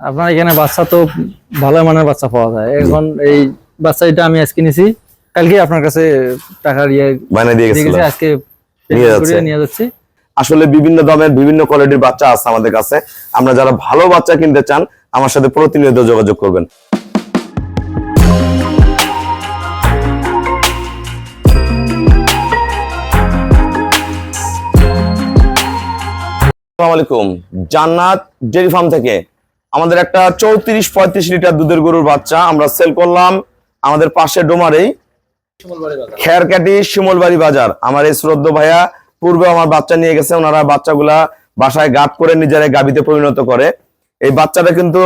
আপনার এখানে বাচ্চা তো ভালো মানের বাচ্চা পাওয়া যায়। এখন এই বাচ্চা এটা আমি আজকে নিছি। কালকে আপনার কাছে টাকার ইয়ে বানিয়ে দিয়ে গেছে, আজকে নিয়ে যাচ্ছে। নিয়ে যাচ্ছি। আসলে বিভিন্ন দামের বিভিন্ন কোয়ালিটির বাচ্চা আছে আমাদের কাছে। আমরা যারা ভালো বাচ্চা কিনতে চান আমার সাথে প্রতিনিয়ত যোগাযোগ করবেন। আসসালামু আলাইকুম। জান্নাত ডেয়ারি ফার্ম থেকে আমাদের একটা চৌত্রিশ, পঁয়ত্রিশ লিটার দুধের গরুর বাচ্চা আমরা সেল করলাম আমাদের পাশে ডোমারেই। খেরকাটি শিমলবাড়ি বাজার। আমার এই শ্রদ্ধ ভাইয়া পূর্বে আমার বাচ্চা নিয়ে গেছে, ওনারা বাচ্চাগুলা বাসায় গাপ করে নিজেরাই গাবিতে পরিণত করে। এই বাচ্চাটা কিন্তু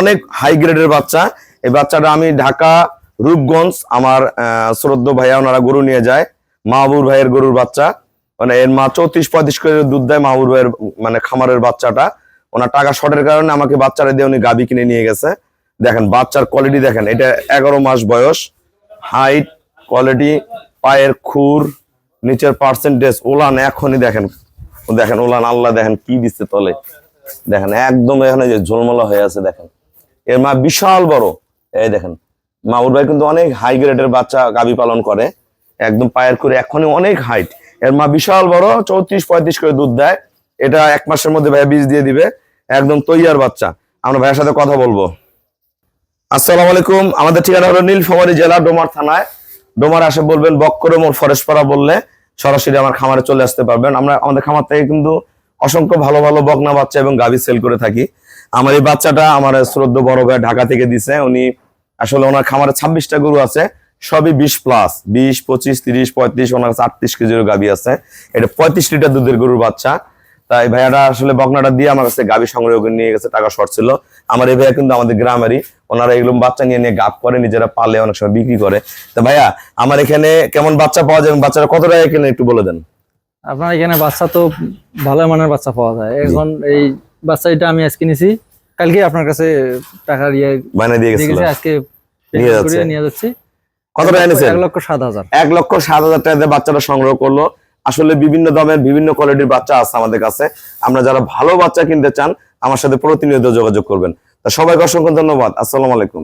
অনেক হাই গ্রেডের বাচ্চা। এই বাচ্চাটা আমি ঢাকা, রূপগঞ্জ আমার শ্রদ্ধ ভাইয়া ওনারা গরু নিয়ে যায়। মাহবুর ভাইয়ের গরুর বাচ্চা। মানে এর মা চৌত্রিশ, পঁয়ত্রিশ করে দুধ দেয় মাহবুর ভাইয়ের মানে খামারের বাচ্চাটা। ওনার টাকা শর্টের কারণে আমাকে বাচ্চারা দিয়ে উনি গাবি কিনে নিয়ে গেছে। দেখেন, বাচ্চার কোয়ালিটি দেখেন, এটা এগারো মাস বয়স। হাইট কোয়ালিটি পায়ের খুর, নিচের পার্সেন্টেজ ওলান এখনই দেখেন। দেখেন, ওলান আল্লাহ দেখেন কি দিচ্ছে তলে। দেখেন, একদম এখানে যে ঝোলমলা হয়ে আছে, দেখেন। এর মা বিশাল বড়। এই দেখেন, মামুর ভাই কিন্তু অনেক হাই গ্রেডের বাচ্চা গাবি পালন করে। একদম পায়ের করে এখনই অনেক হাইট এর মা বিশাল বড়, চৌত্রিশ পঁয়ত্রিশ করে দুধ দেয়। এটা এক মাসের মধ্যে ভাইয়া বীজ দিয়ে দিবে। একদম তৈয়ার বাচ্চা। আমরা ভাইয়ের সাথে কথা বলব। আসসালামু আলাইকুম। আমাদের ঠিকানা হলো নীলফামারী জেলা, ডোমার থানায়। ডোমার আসে বলবেন বক্করে মোর ফরেশপাড়া বললে সরাসরি আমার খামারে চলে আসতে পারবেন। আমরা আমাদের খামার থেকে কিন্তু অসংখ্য ভালো ভালো বকনা বাচ্চা এবং গাভী সেল করে থাকি। আমার এই বাচ্চাটা আমার শ্রদ্ধ বড় ভাই ঢাকা থেকে দিছে। উনি আসলে ওনার খামারে ছাব্বিশটা গরু আছে। সবই বিশ প্লাস বিশ, পঁচিশ, তিরিশ, পঁয়ত্রিশ, ওনার কাছে আটত্রিশ কেজির গাভী আছে। এটা পঁয়ত্রিশ লিটার দুধের গরুর বাচ্চা। তাই ভাইয়াটা আসলে বকনাটা দিয়ে আমার কাছে গাভী সংগ্রহ করে নিয়ে গেছে টাকা শর্ট ছিল। আমার এই ভাইয়া কিন্তু আমাদের গ্রামেরই। ওনারা এগুলো বাচ্চা নিয়ে নিয়ে গাপ করে নিজেরা পালে অনেক সময় বিক্রি করে। তো ভাইয়া আমার এখানে কেমন বাচ্চা পাওয়া যায় বাচ্চারা কত টাকা কিনে একটু বলে দেন। আপনার এখানে বাচ্চা তো ভালো মানের বাচ্চা পাওয়া যায়। এখন এই বাচ্চা এটা আমি আজকে নিছি। কালকে আপনার কাছে টাকা ইয়ে বানিয়ে দিয়ে দিয়ে গেছে, আজকে নিয়ে যাচ্ছে। নিয়ে যাচ্ছি। কত টাকা এনেছেন? এক লক্ষ সাত হাজার। এক লক্ষ সাত হাজার টাকা দিয়ে বাচ্চাটা সংগ্রহ করল। আসলে বিভিন্ন দামের বিভিন্ন কোয়ালিটির বাচ্চা আছে আমাদের কাছে। আমরা যারা ভালো বাচ্চা কিনতে চান, আমার সাথে প্রতিনিয়ত যোগাযোগ করবেন। তা সবাইকে অসংখ্য ধন্যবাদ। আসসালামু আলাইকুম।